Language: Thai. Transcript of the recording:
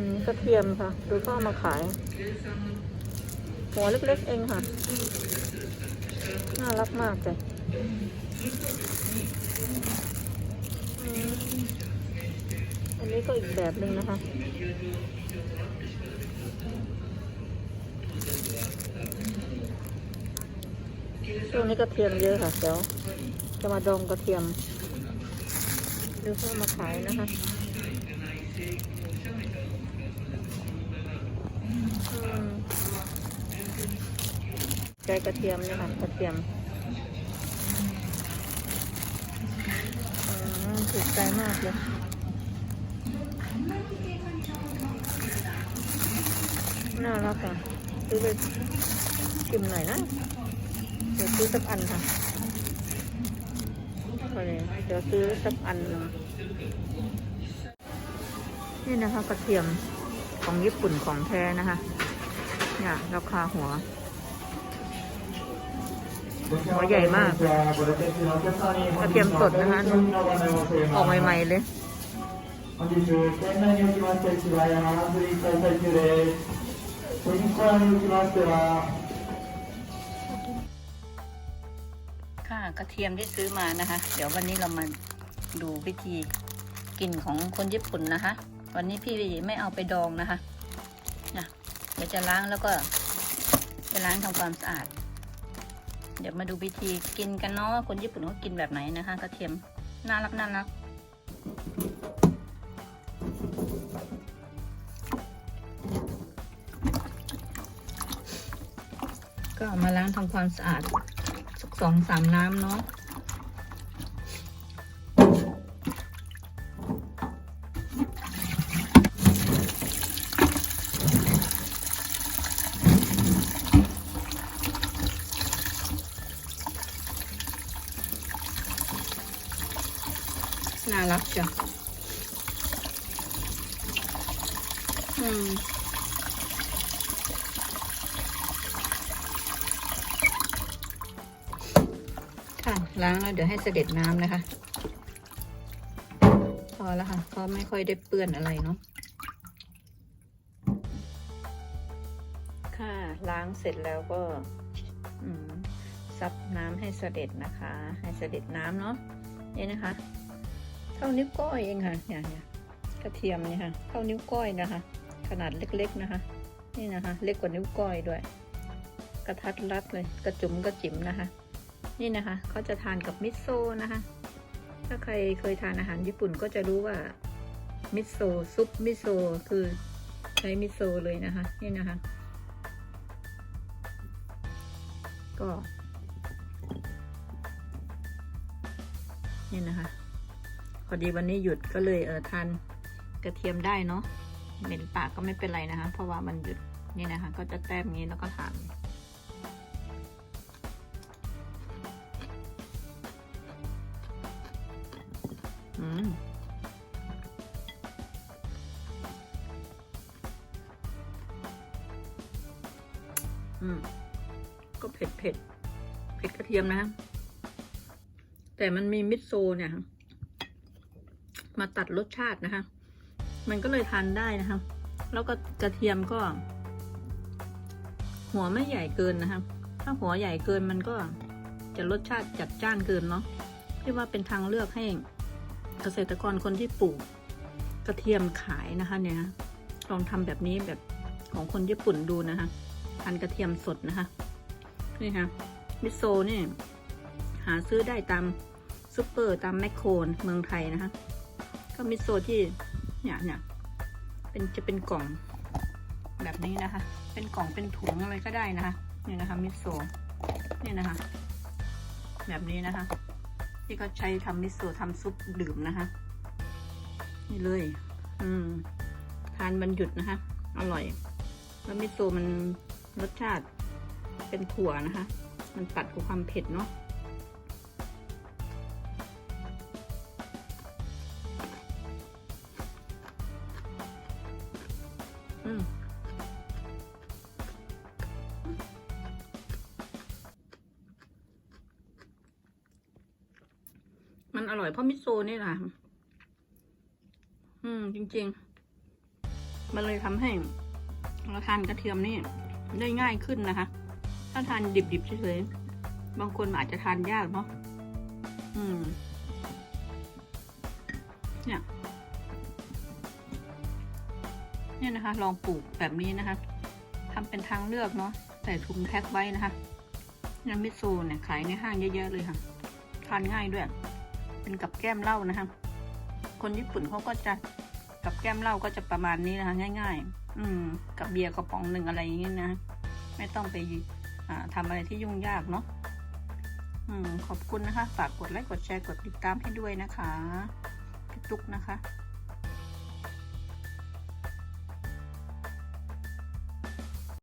อืมกระเทียมค่ะดูเข้าเอมาขาย หัวเล็กๆเองค่ะ น่ารักมากเลยอันนี้ก็อีกแบบหนึ่งนะคะช่วงนี้กระเทียมเยอะค่ะเดี๋ยวจะมาดองกระเทียมดูเข้ามาขายนะคะ ใจกระเทียมเนี่ยค่ะกระเทียมอืมถูกใจมากเลยน่ารักอะซื้อไปชิมหน่อยนะ เดี๋ยวซื้อสักอันค่ะโอเคเดี๋ยวซื้อสักอัน นี่นะคะกระเทียมของญี่ปุ่นของแท้นะคะ เนี่ยราคาหัว หัวใหญ่มาก กระเทียมสดนะคะ ออกใหม่ๆเลยค่ะกระเทียมที่ซื้อมานะคะ เดี๋ยววันนี้เรามาดูวิธีกินของคนญี่ปุ่นนะคะ วันนี้พี่ไม่เอาไปดองนะคะนะเดี๋ยวจะล้างแล้วก็จะล้างทำความสะอาด เดี๋ยวมาดูวิธีกินกันเนาะคนญี่ปุ่นเขากินแบบไหนนะคะกระเทียมน่ารักน่ารักก็มาล้างทำความสะอาดสักสองสามน้ำเนาะ น่ารักจ้ะอืมค่ะล้างแล้วเดี๋ยวให้เสด็จน้ำนะคะ พอแล้วค่ะเพราไม่ค่อยได้เปื้อนอะไรเนาะค่ะล้างเสร็จแล้วก็ซับน้ำให้เสด็จนะคะ ให้เสด็จน้ำเนาะนี่นะคะ เท่านิ้วก้อยเองค่ะเนี่ยเนี่ยกระเทียมนี่ค่ะเท่านิ้วก้อยนะคะ ขนาดเล็กๆนะคะ นี่นะคะ เล็กกว่านิ้วก้อยด้วย กระทัดรัดเลยกระจุ๋มกระจิ๋มนะคะ นี่นะคะเขาจะทานกับมิโซะนะคะ ถ้าใครเคยทานอาหารญี่ปุ่นก็จะรู้ว่ามิโซะซุปมิโซะคือใช้มิโซะเลยนะคะ นี่นะคะ ก็นี่นะคะ พอดีวันนี้หยุดก็เลยเออทานกระเทียมได้เนาะเหม็นปากก็ไม่เป็นไรนะคะ เพราะว่ามันหยุดนี่นะคะ ก็จะแต้มงี้แล้วก็ทานอืมอืมก็เผ็ดเผ็ดเผ็ดกระเทียมนะ แต่มันมีมิโซะเนี่ย มาตัดรสชาตินะคะ มันก็เลยทานได้นะคะ แล้วก็กระเทียมก็ หัวไม่ใหญ่เกินนะคะ ถ้าหัวใหญ่เกินมันก็จะรสชาติจัดจ้านเกินเนาะที่ว่าเป็นทางเลือกให้เกษตรกรคนที่ปลูกกระเทียมขายนะคะ เนี่ยลองทำแบบนี้แบบของคนญี่ปุ่นดูนะคะทานกระเทียมสดนะคะนี่ค่ะมิโซะนี่หาซื้อได้ตามซูเปอร์ตามแมคโครเมืองไทยนะคะ ก็มิโซะที่เนี่ยเนี่ยเป็นจะเป็นกล่องแบบนี้นะคะ เป็นกล่องเป็นถุงอะไรก็ได้นะคะนี่นะคะมิโซะนี่นะคะ แบบนี้นะคะ ที่เขาใช้ทำมิโซะทำซุปดื่มนะคะ นี่เลย อืม ทานมันหยุดนะคะ อร่อย แล้วมิโซะมันรสชาติเป็นถั่วนะคะ มันตัดกับความเผ็ดเนาะ มันอร่อยเพราะมิโซะนี่แหละอืม จริงมันเลยทำให้เราทานกระเทียมนี่ได้ง่ายขึ้นนะคะ ถ้าทานดิบๆเฉยๆบางคนอาจจะทานยากเนาะอืม เนี่ย เนี่ยนะคะ ลองปลูกแบบนี้นะคะทำเป็นทางเลือกเนาะใส่ถุงแพ็คไว้นะคะน้ำมิโซะเนี่ยขายในห้างเยอะๆเลยค่ะ ทานง่ายด้วย เป็นกับแก้มเหล้านะคะ คนญี่ปุ่นเขาก็จะกับแก้มเหล้าก็จะประมาณนี้นะคะ ง่าย ๆ อืม กับเบียร์กระป๋องหนึ่งอะไรอย่างนี้ยนะ ไม่ต้องไปอ่าทำอะไรที่ยุ่งยากเนาะอืมขอบคุณนะคะ ฝากกดไลค์กดแชร์กดติดตามให้ด้วยนะคะพี่ตุ๊กนะคะ